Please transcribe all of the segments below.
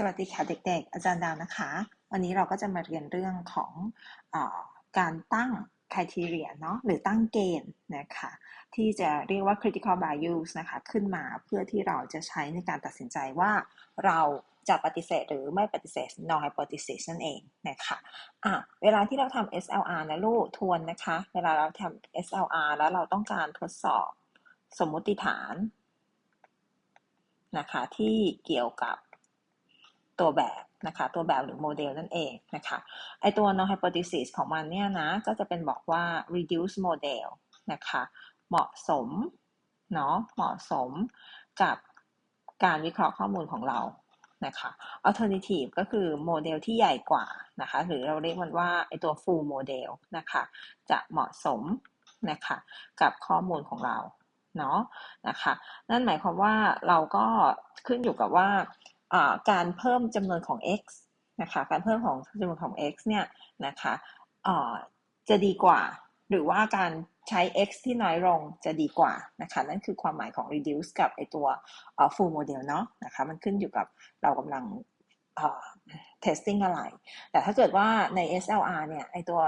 สวัสดีค่ะเด็กๆ อาจารย์ดาวนะคะ วันนี้เราก็จะมาเรียนเรื่องของอการตั้ง criteria เนาะหรือตั้งเกณฑ์นะคะที่จะเรียกว่า critical values นะคะขึ้นมาเพื่อที่เราจะใช้ในการตัดสินใจว่าเราจะปฏิเสธหรือไม่ปฏิเสธ no hypothesis นั่นเองนะคะะเวลาที่เราทำ SLR นะลูกทวนนะคะ เวลาเราทำ SLR แล้วเราต้องการทดสอบสมมติฐานนะคะที่เกี่ยวกับ ตัวแบบนะคะตัวแบบหรือโมเดลนั่นเองนะคะไอตัว null hypothesis ของมันเนี่ยนะก็จะเป็นบอกว่า reduce model นะคะเหมาะสมเนาะเหมาะสมกับการวิเคราะห์ข้อมูลของเรานะคะ alternative ก็คือโมเดลที่ใหญ่กว่านะคะหรือเราเรียกมันว่าไอตัว full model นะคะจะเหมาะสมนะคะกับข้อมูลของเราเนาะนะคะนั่นหมายความว่าเราก็ขึ้นอยู่กับว่า การเพิ่มจำนวนของ x นะคะการเพิ่มของจำนวนของ x เนี่ยนะคะจะดีกว่า หรือว่าการใช้ x ที่น้อยลงจะดีกว่านะคะนั่นคือความหมายของ reduce กับไอตัว full model เนาะนะคะมันขึ้นอยู่กับเรากำลัง testing อะไร แต่ถ้าเกิดว่าใน SLR เนี่ยไอตัว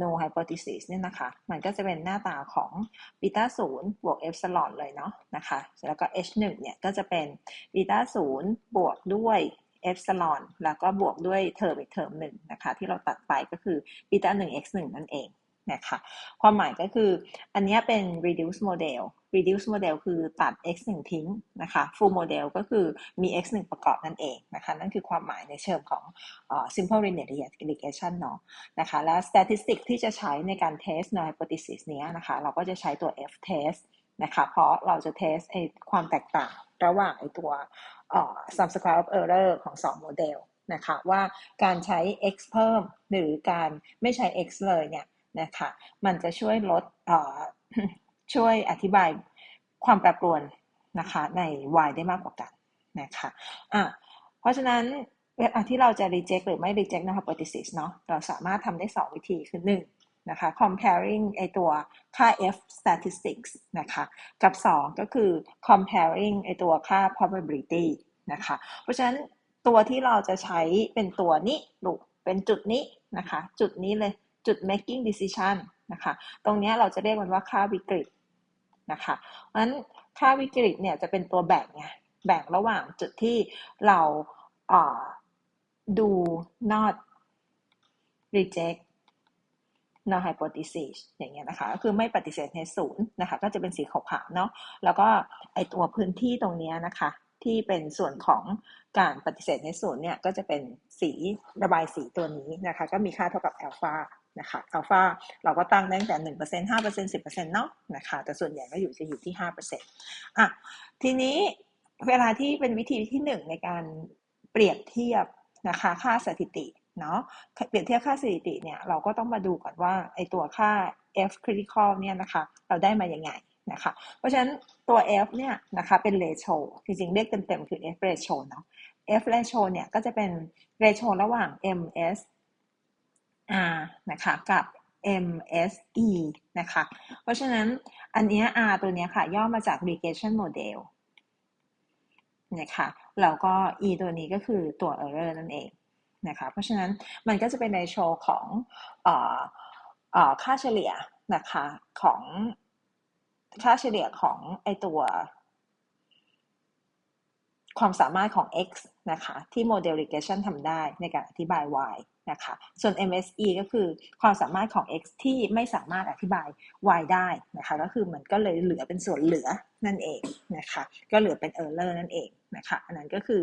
no hypothesis เนี่ยนะคะ มันก็จะเป็นหน้าตาของบีตาศูนย์บวกเอฟสลอนเลยเนาะนะคะ แล้วก็ h 1 เนี่ยก็จะเป็นบีตาศูนย์บวกด้วยเอฟสลอนแล้วก็บวกด้วยเทอมอีกเทอมหนึ่งนะคะ ที่เราตัดไปก็คือบีตา1 x 1นั่นเอง นะคะความหมายก็คืออันนี้เป็น reduce model reduce model คือตัด x 1ทิ้งนะคะ full model ก็คือมี x 1ประกอบนั่นเองนะคะ นั่นคือความหมายในเชิงของ simple linear regression เนาะนะคะ และ statistic ที่จะใช้ในการ test null hypothesis นี้นะคะ เราก็จะใช้ตัว f test นะคะ เพราะเราจะ test ไอความแตกต่างระหว่างไอตัว sum square of error ของ 2 โมเดลนะคะ ว่าการใช้ x เพิ่มหรือการไม่ใช้ x เลยเนี่ย นะคะ มันจะช่วยลดช่วยอธิบายความแปรปรวนนะคะใน y ได้มากกว่ากันนะคะะเพราะฉะนั้นเวลาที่เราจะ reject หรือไม่ reject นะคะ hypothesis เนาะเราสามารถทำได้ 2 วิธีคือ1นะคะ comparing ไอตัวค่า f statistics นะคะกับ 2 ก็คือ comparing ไอตัวค่า probability นะคะเพราะฉะนั้นตัวที่เราจะใช้เป็นตัวนี้ลูกเป็นจุดนี้นะคะ จุดนี้เลย จุด making decision นะคะ ตรงนี้เราจะเรียกมันว่าค่าวิกฤตนะคะเพราะฉะนั้นค่าวิกฤตเนี่ยจะเป็นตัวแบ่งไง แบ่งระหว่างจุดที่เราดู not reject no hypothesis อย่างเงี้ยนะคะ ก็คือไม่ปฏิเสธในศูนย์นะคะ ก็จะเป็นสีขาวๆเนาะ แล้วก็ไอตัวพื้นที่ตรงนี้นะคะ ที่เป็นส่วนของการปฏิเสธในศูนย์เนี่ย ก็จะเป็นสีระบายสีตัวนี้นะคะ ก็มีค่าเท่ากับอัลฟา นะคะอัลฟาเราก็ตั้งได้ตั้งแต่หนึ่งเปอร์เซ็นต์ห้าเปอร์เซ็นต์สิบเปอร์เซ็นต์เนาะนะคะแต่ส่วนใหญ่ก็อยู่จะอยู่ที่ห้าเปอร์เซ็นต์อะทีนี้เวลาที่เป็นวิธีที่หนึ่งในการเปรียบเทียบนะคะค่าสถิติเนาะเปรียบเทียบค่าสถิติเนี่ยเราก็ต้องมาดูก่อนว่าไอตัวค่า f critical เนี่ยนะคะเราได้มาอย่างไงนะคะเพราะฉะนั้นตัว f เนี่ยนะคะเป็น ratio จริงๆ เรียกเต็มๆ คือ f ratio เนาะ f ratio เนี่ยก็จะเป็น ratio ระหว่าง ms R นะคะกับ MSE นะคะ เพราะฉะนั้นอันนี้ R ตัวนี้ค่ะ ย่อมาจาก regression model นะคะแล้วก็ E ตัวนี้ก็คือตัว error นั่นเองนะคะเพราะฉะนั้นมันก็จะเป็นในโชว์ของออค่าเฉลี่ยนะคะของค่าเฉลี่ยของไอตัว ความสามารถของ x นะคะที่โมเดล regression ทำได้ในการอธิบาย y นะคะ ส่วน MSE ก็คือความสามารถของ x ที่ไม่สามารถอธิบาย y ได้นะคะ ก็คือมันก็เลยเหลือเป็นส่วนเหลือนั่นเองนะคะ ก็เหลือเป็น error นั่นเองนะคะ อันนั้นก็คือ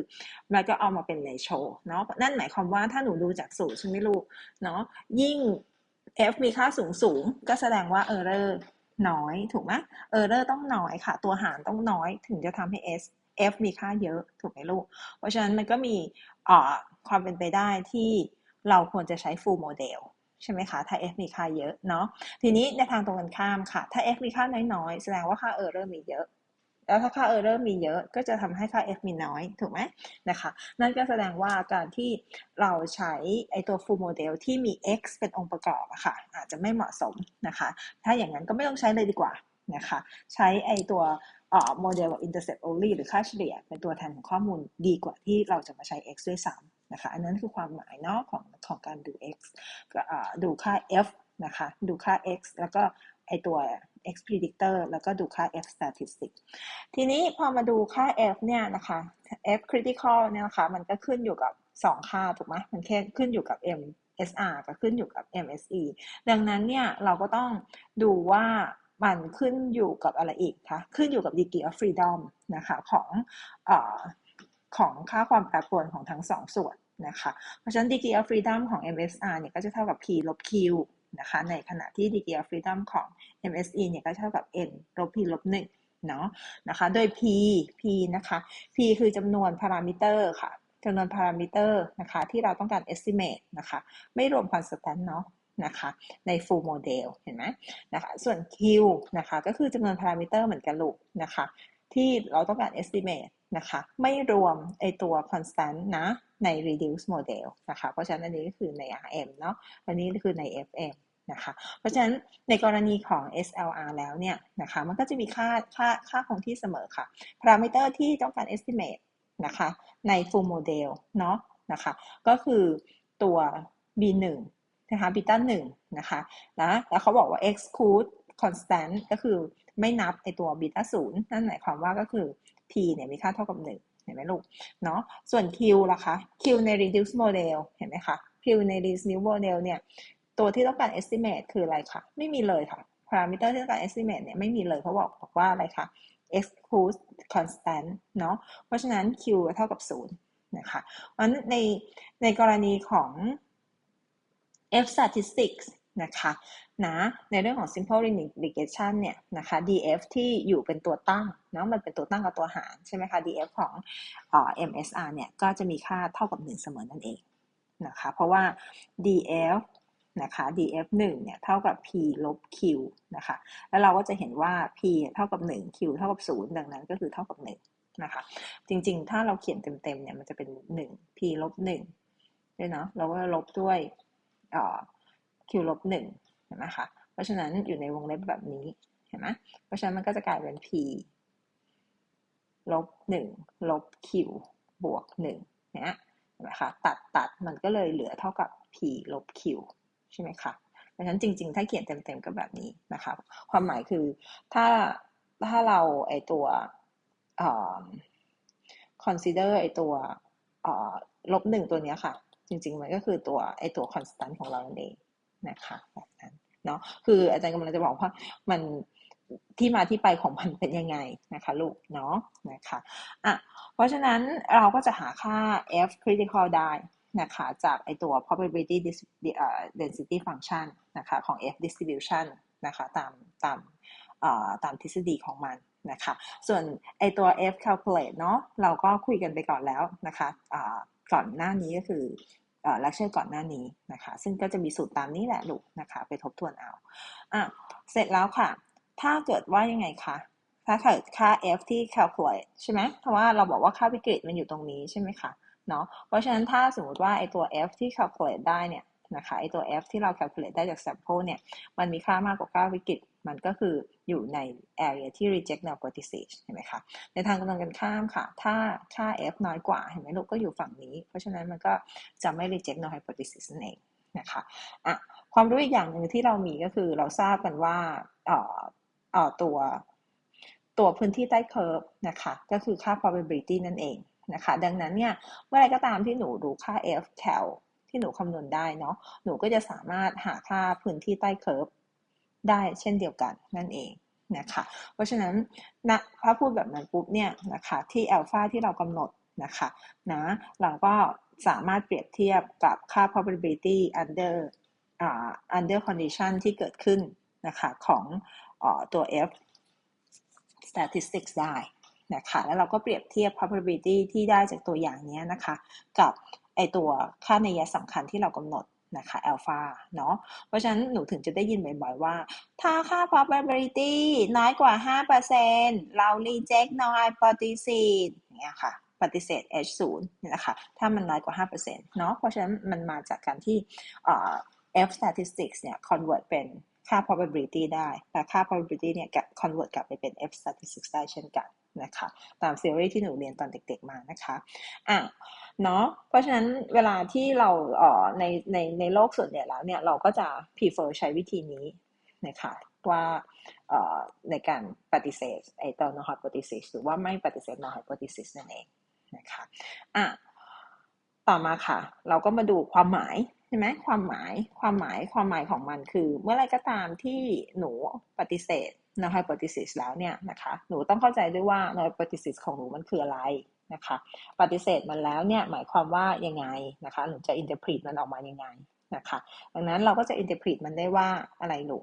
มันก็เอามาเป็น ratio เนาะ นั่นหมายความว่าถ้าหนูดูจากสูตรใช่ไหมลูก เนาะ ยิ่ง f มีค่าสูงสูงก็แสดงว่า error น้อยถูกไหม error ต้องน้อยค่ะ ตัวหารต้องน้อยถึงจะทำให้ s f มีค่าเยอะถูกไหมลูก เพราะฉะนั้นมันก็มีความเป็นไปได้ที่ เราควรจะใช้ full model ใช่ไหมคะ ถ้า f มีค่าเยอะเนาะ ทีนี้ในทางตรงกันข้ามค่ะ ถ้า f มีค่าน้อยๆ แสดงว่าค่า error มีเยอะ แล้วถ้าค่า error มีเยอะ ก็จะทำให้ค่า f มีน้อย ถูกไหมนะคะ นั่นก็แสดงว่าการที่เราใช้ไอตัว full model ที่มี x เป็นองค์ประกอบอะค่ะ อาจจะไม่เหมาะสมนะคะ ถ้าอย่างนั้นก็ไม่ต้องใช้เลยดีกว่านะคะ ใช้ไอตัวเอ่อโมเดล intercept only หรือค่าเฉลี่ยเป็นตัวแทนของข้อมูลดีกว่าที่เราจะมาใช้ x ด้วยซ้ำ นะคะอันนั้นคือความหมายเนาะของของการดู x ดูค่า f นะคะดูค่า x แล้วก็ไอตัว x predictor แล้วก็ดูค่า f statistic ทีนี้พอมาดูค่า f เนี่ยนะคะ f critical เนี่ยนะคะมันก็ขึ้นอยู่กับ 2 ค่าถูกไหมมันแค่ขึ้นอยู่กับ m SR ก็ขึ้นอยู่กับ MSE ดังนั้นเนี่ยเราก็ต้องดูว่ามันขึ้นอยู่กับอะไรอีกคะ ขึ้นอยู่กับ degree of freedom นะคะของอของค่าความแปรปรวนของทั้งสองส่วน นะคะ เพราะฉะนั้น degree of freedom ของ MSR เนี่ยก็จะเท่ากับ P ลบ Q นะคะในขณะที่ degree of freedom ของ MSE เนี่ยก็เท่ากับ N ลบ P ลบ 1 เนาะนะคะโดย P P นะคะ P คือจำนวนพารามิเตอร์ค่ะจำนวนพารามิเตอร์นะคะที่เราต้องการ estimate นะคะไม่รวม constant เนาะนะคะใน full model เห็นไหมนะคะส่วน Q นะคะก็คือจำนวนพารามิเตอร์เหมือนกันลูกนะคะที่เราต้องการ estimate นะคะไม่รวมไอตัว constant นะ ใน reduce model นะคะเพราะฉะนั้นอันนี้ก็คือใน RM เนาะอันนี้คือใน FM นะคะเพราะฉะนั้นในกรณีของ SLR แล้วเนี่ยนะคะมันก็จะมีค่าค่าค่าคงที่เสมอค่ะพารามิเตอร์ที่ต้องการ estimate นะคะใน full model เนาะนะคะก็คือตัว b1 นะคะ beta 1นะคะนะแล้วเขาบอกว่า exclude constant ก็คือไม่นับไอตัว beta 0นั่นหมายความว่าก็คือ p เนี่ยมีค่าเท่ากับ 1 เห็นไหมลูกเนาะส่วน q ล่ะคะ q ใน reduced model เห็นไหมคะ q ใน reduced model เนี่ยตัวที่ต้องการ estimate คืออะไรคะไม่มีเลยค่ะ parameter ที่ต้องการ estimate เนี่ยไม่มีเลยเขาบอกบอกว่าอะไรคะ exclude constant เนาะเพราะฉะนั้น q เท่ากับ 0 นะคะเพราะในในกรณีของ f statistics นะคะนะในเรื่องของ simple linear regression เนี่ยนะคะ df ที่อยู่เป็นตัวตั้งเนาะมันเป็นตัวตั้งกับตัวหารใช่ไหมคะ df ของอ MSR เนี่ยก็จะมีค่าเท่ากับ 1 เสมอนั่นเองนะคะเพราะว่า df นะคะ df 1เนี่ยเท่ากับ p ลบ q นะคะแล้วเราก็จะเห็นว่า p เท่ากับ 1 q เท่ากับ 0 ดังนั้นก็คือเท่ากับ 1 นะคะ จริงๆ ถ้าเราเขียนเต็มๆเนี่ยมันจะเป็น 1 p ลบ1ด้วยเนาะเราก็ลบด้วย q ลบ1เห็นไหมคะ เพราะฉะนั้นอยู่ในวงเล็บแบบนี้เห็นไหมเพราะฉะนั้นมันก็จะกลายเป็น p ลบ1ลบ q บวก1เนี่ยเห็นไหมคะตัดตัดมันก็เลยเหลือเท่ากับ p ลบ q ใช่ไหมคะดังนั้นจริง ๆ ถ้าเขียนเต็มๆก็แบบนี้นะคะ ความหมายคือถ้าถ้าเราไอตัว consider ไอตัวลบหนึ่งตัวนี้ค่ะ จริง ๆ มันก็คือตัวไอตัว constant ของเราเอง นะคะแบบนั้นเนาะคืออาจารย์กำลังจะบอกว่ามันที่มาที่ไปของมันเป็นยังไงนะคะลูกเนาะนะคะอะเพราะฉะนั้นเราก็จะหาค่า f critical ได้นะคะจากไอตัว probability density function นะคะของ f distribution นะคะตามตามตามทฤษฎีของมันนะคะส่วนไอตัว f calculate เนาะเราก็คุยกันไปก่อนแล้วนะคะก่อนหน้านี้ก็คือ เลคเชอร์ก่อนหน้านี้นะคะ ซึ่งก็จะมีสูตรตามนี้แหละลูกนะคะ ไปทบทวนเอาอะเสร็จแล้วค่ะ ถ้าเกิดว่ายังไงคะถ้าเกิดค่า f ที่ calculate ใช่ไหมเพราะว่าเราบอกว่าค่าวิกฤตมันอยู่ตรงนี้ใช่ไหมคะเนาะเพราะฉะนั้นถ้าสมมติว่าไอตัว f ที่ calculate ได้เนี่ย นะคะไอตัว f ที่เรา calculate ได้จาก sample เนี่ย มันมีค่ามากกว่าค่าวิกฤต มันก็คืออยู่ใน area ที่ reject null hypothesis เห็นไหมคะ ในทางกำลังกันข้ามค่ะ ถ้าค่า f น้อยกว่า เห็นไหมลูกก็อยู่ฝั่งนี้ เพราะฉะนั้นมันก็จะไม่ reject null hypothesis นั่นเองนะคะอะความรู้อีกอย่างหนึ่งที่เรามีก็คือเราทราบกันว่าเอ่อเอ่อตัวตัวพื้นที่ใต้เคอร์ฟนะคะก็คือค่า probability นั่นเองนะคะดังนั้นเนี่ยเมื่อไรก็ตามที่หนูรู้ค่า f cal ที่หนูคำนวณได้เนาะหนูก็จะสามารถหาค่าพื้นที่ใต้เคอร์ฟได้เช่นเดียวกันนั่นเองนะคะ เพราะฉะนั้นนะถ้าพูดแบบนั้นปุ๊บเนี่ยนะคะที่อัลฟาที่เรากำหนดนะคะนะเราก็สามารถเปรียบเทียบกับค่า probability under uh, under condition ที่เกิดขึ้นนะคะของอตัว f statistics ได้นะคะแล้วเราก็เปรียบเทียบ probability ที่ได้จากตัวอย่างนี้นะคะ กับ ไอตัวค่าในัยสำคัญที่เรากำหนดนะคะอัลฟาเนาะเพราะฉะนั้นหนูถึงจะได้ยินบ่อยๆว่า ถ้าค่า probability น้อยกว่า 5%เรา reject null hypothesis เนี่ยค่ะปฏิเสธ H 0นี่นะคะถ้ามันน้อยกว่า 5%เนาะเพราะฉะนั้นมันมาจากการที่ F statistics เนี่ย convert เป็นค่า probability ได้และค่า probability เนี่ย convert กลับไปเป็น f statistics ได้เช่นกันนะคะตาม theory ที่หนูเรียนตอนเด็กๆมานะคะอะ เนาะเพราะฉะนั้นเวลาที่เราเอ่อในในในโลกส่วนใหญ่แล้วเนี่ยเราก็จะ prefer ใช้วิธีนี้นะคะว่าในการปฏิเสธไอตัว null hypothesis หรือว่าไม่ปฏิเสธ null hypothesis นั่นเองนะคะอะต่อมาค่ะ เราก็มาดูความหมายใช่ไหมความหมายความหมายความหมายของมันคือ เมื่อไรก็ตามที่หนูปฏิเสธ null hypothesis แล้วเนี่ยนะคะหนูต้องเข้าใจด้วยว่า null hypothesis ของหนูมันคืออะไร นะคะปฏิเสธมันแล้วเนี่ยหมายความว่ายังไงนะคะหนูจะ interpret มันออกมายังไงนะคะดังนั้นเราก็จะ interpret มันได้ว่าอะไรหนู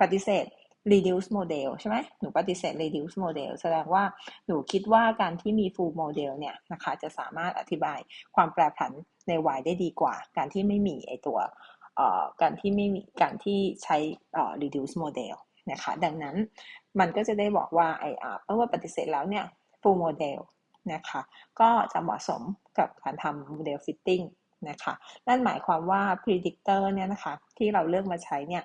ปฏิเสธ reduce model ใช่ไหมหนูปฏิเสธ reduce model แสดงว่าหนูคิดว่าการที่มี full model เนี่ยนะคะจะสามารถอธิบายความแปรผันใน y ได้ดีกว่า การที่ไม่มีไอตัวการที่ไม่มีการที่ใช้ reduce model นะคะดังนั้นมันก็จะได้บอกว่าไอเมื่อปฏิเสธแล้วเนี่ย full model นะคะก็จะเหมาะสมกับการทำ model fitting นะคะนั่นหมายความว่า predictor เนี่ยนะคะที่เราเลือกมาใช้เนี่ย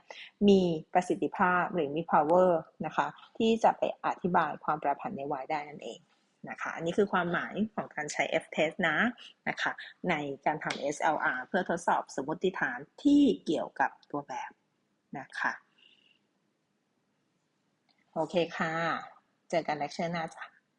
มีประสิทธิภาพหรือมี power นะคะที่จะไปอธิบายความแปรผันใน y ได้นั่นเองนะคะอันนี้คือความหมายของการใช้ f test นะนะคะในการทำ SLR เพื่อทดสอบสมมติฐานที่เกี่ยวกับตัวแบบนะคะโอเคค่ะ เจอกันเลคเชอร์หน้าจ้ะ